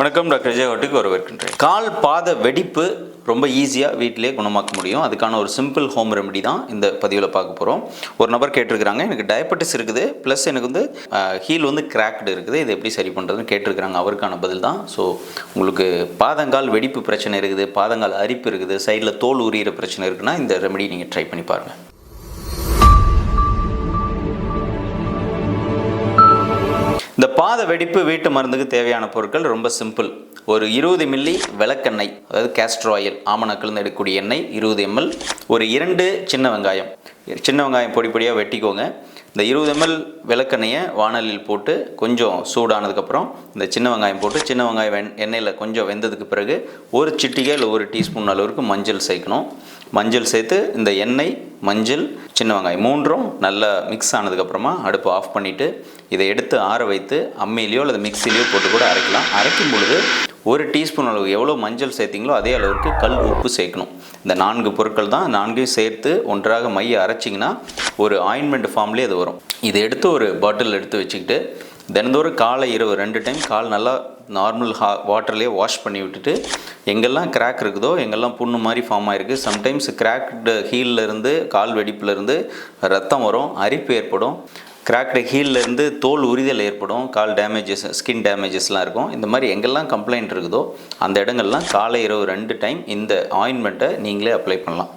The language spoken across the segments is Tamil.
வணக்கம் டாக்டர் விஜயவட்டுக்கு வரவேற்கின்றேன். கால் பாத வெடிப்பு ரொம்ப ஈஸியாக வீட்டிலே குணமாக்க முடியும். அதுக்கான ஒரு சிம்பிள் ஹோம் ரெமெடி தான் இந்த பதிவில் பார்க்க போகிறோம் ஒரு நபர் கேட்டிருக்கிறாங்க எனக்கு டயபெட்டிஸ் இருக்குது ப்ளஸ் எனக்கு வந்து ஹீல் வந்து கிராக்டு இருக்குது. இதை எப்படி சரி பண்ணுறதுன்னு கேட்டிருக்கிறாங்க அவருக்கான பதில் தான். ஸோ உங்களுக்கு பாதங்கால் வெடிப்பு பிரச்சனை இருக்குது பாதங்கால் அரிப்பு இருக்குது சைடில் தோல் உரியிற பிரச்சனை இருக்குன்னா இந்த ரெமெடி நீங்கள் ட்ரை பண்ணி பாருங்கள் இந்த பாத வெடிப்பு வீட்டு மருந்துக்கு தேவையான பொருட்கள் ரொம்ப சிம்பிள் ஒரு இருபது மில்லி விளக்கெண்ணெய் அதாவது கேஸ்டர் ஆயில் ஆமணக்கிலிருந்து எடுக்கக்கூடிய எண்ணெய் இருபது எம்எல் ஒரு இரண்டு சின்ன வெங்காயம். சின்ன வெங்காயம் பொடி பொடியாக வெட்டிக்கோங்க. இந்த இருபது எம்எல் விளக்கெண்ணெயை வானலில் போட்டு கொஞ்சம் சூடானதுக்கப்புறம் இந்த சின்ன வெங்காயம் போட்டு சின்ன வெங்காயம் வெண் எண்ணெயில் கொஞ்சம் வெந்ததுக்கு பிறகு ஒரு சிட்டிகை இல்லை ஒரு டீஸ்பூன் அளவுக்கு மஞ்சள் சேர்க்கணும். மஞ்சள் சேர்த்து இந்த எண்ணெய் மஞ்சள் சின்ன வெங்காயம் மூன்றும் நல்லா மிக்ஸ் ஆனதுக்கப்புறமா அடுப்பு ஆஃப் பண்ணிவிட்டு இதை எடுத்து ஆற வைத்து அம்மியிலையோ அல்லது மிக்சிலையோ போட்டு கூட அரைக்கலாம். அரைக்கும் பொழுது ஒரு டீஸ்பூன் அளவு எவ்வளோ மஞ்சள் சேர்த்திங்களோ அதே அளவுக்கு கல் உப்பு சேர்க்கணும். இந்த நான்கு பொருட்கள் தான் நான்கையும் சேர்த்து ஒன்றாக மைய அரைச்சிங்கன்னா ஒரு ஆயின்மெண்ட் ஃபார்ம்லேயே அது வரும். இதை எடுத்து ஒரு பாட்டில் எடுத்து வச்சுக்கிட்டு தினந்தோறும் காலை இரவு ரெண்டு டைம் கால் நல்லா நார்மல் ஹா வாட்டர்லேயே வாஷ் பண்ணி விட்டுட்டு எங்கெல்லாம் கிராக் இருக்குதோ எங்கெல்லாம் புண்ணு மாதிரி ஃபார்ம் ஆகிருக்கு சம்டைம்ஸ் கிராக்டு ஹீல்லேருந்து கால் வெடிப்புலேருந்து ரத்தம் வரும் அரிப்பு ஏற்படும். கிராக்டு ஹீல்லேருந்து தோல் உரிதல் ஏற்படும் கால் டேமேஜஸ் ஸ்கின் டேமேஜஸ்லாம் இருக்கும். இந்த மாதிரி எங்கெல்லாம் கம்ப்ளைண்ட் இருக்குதோ அந்த இடங்கள்லாம் காலை இரவு ரெண்டு டைம் இந்த ஆயின்மெண்ட்டை நீங்களே அப்ளை பண்ணலாம்.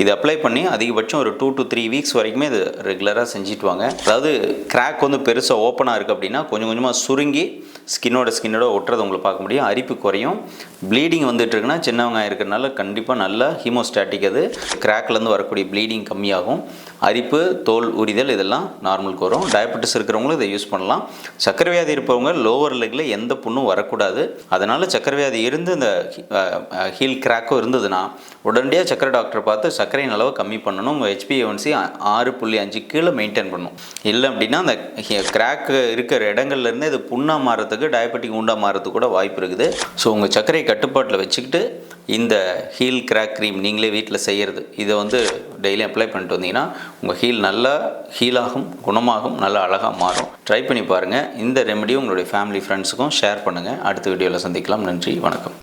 இது அப்ளை பண்ணி அதிகபட்சம் ஒரு டூ டு த்ரீ வீக்ஸ் வரைக்குமே இது ரெகுலராக செஞ்சுட்டு வாங்க அதாவது கிராக் வந்து பெருசாக ஓப்பனாக இருக்குது அப்படின்னா கொஞ்சம் கொஞ்சமாக சுருங்கி ஸ்கின்னோட ஸ்கின்னோட ஒட்டுறது உங்களை பார்க்க முடியும். அரிப்பு குறையும். ப்ளீடிங் வந்துட்டு இருக்குன்னா சின்ன வெங்காயம் இருக்கிறனால கண்டிப்பாக நல்லா ஹீமோஸ்டாட்டிக் அது. கிராக்லேருந்து வரக்கூடிய ப்ளீடிங் கம்மியாகும். அரிப்பு தோல் உரிதல் இதெல்லாம் நார்மலுக்கு வரும். டயபெட்டிஸ் இருக்கிறவங்களும் இதை யூஸ் பண்ணலாம். சக்கரை வியாதி இருப்பவங்க லோவர் லெக்கில் எந்த புண்ணும் வரக்கூடாது. அதனால் சக்கரை வியாதி இருந்து இந்த ஹீல் கிராக்கும் இருந்ததுன்னா உடனடியாக சக்கரை டாக்டரை பார்த்து சர்க்கரையின் அளவை கம்மி பண்ணணும். உங்கள் ஹெச்பிஎன்சி ஆறு புள்ளி அஞ்சு கீழே மெயின்டைன் பண்ணணும். இல்லை அப்படின்னா அந்த கிராக்கு இருக்கிற இடங்கள்லேருந்து இது புண்ணாக மாறதுக்கு டயபெட்டிக் உண்டாக மாறுறதுக்கு கூட வாய்ப்பு இருக்குது. ஸோ உங்கள் சர்க்கரை கட்டுப்பாட்டில் வச்சுக்கிட்டு இந்த ஹீல் கிராக் க்ரீம் நீங்களே வீட்டில் செய்கிறது இதை வந்து டெய்லி அப்ளை பண்ணிட்டு வந்தீங்கன்னா உங்கள் ஹீல் நல்லா ஹீலாகும் குணமாகும் நல்லா அழகாக மாறும். ட்ரை பண்ணி பாருங்கள் இந்த ரெமடியும் உங்களுடைய ஃபேமிலி ஃப்ரெண்ட்ஸுக்கும் ஷேர் பண்ணுங்கள் அடுத்த வீடியோவில் சந்திக்கலாம். நன்றி வணக்கம்.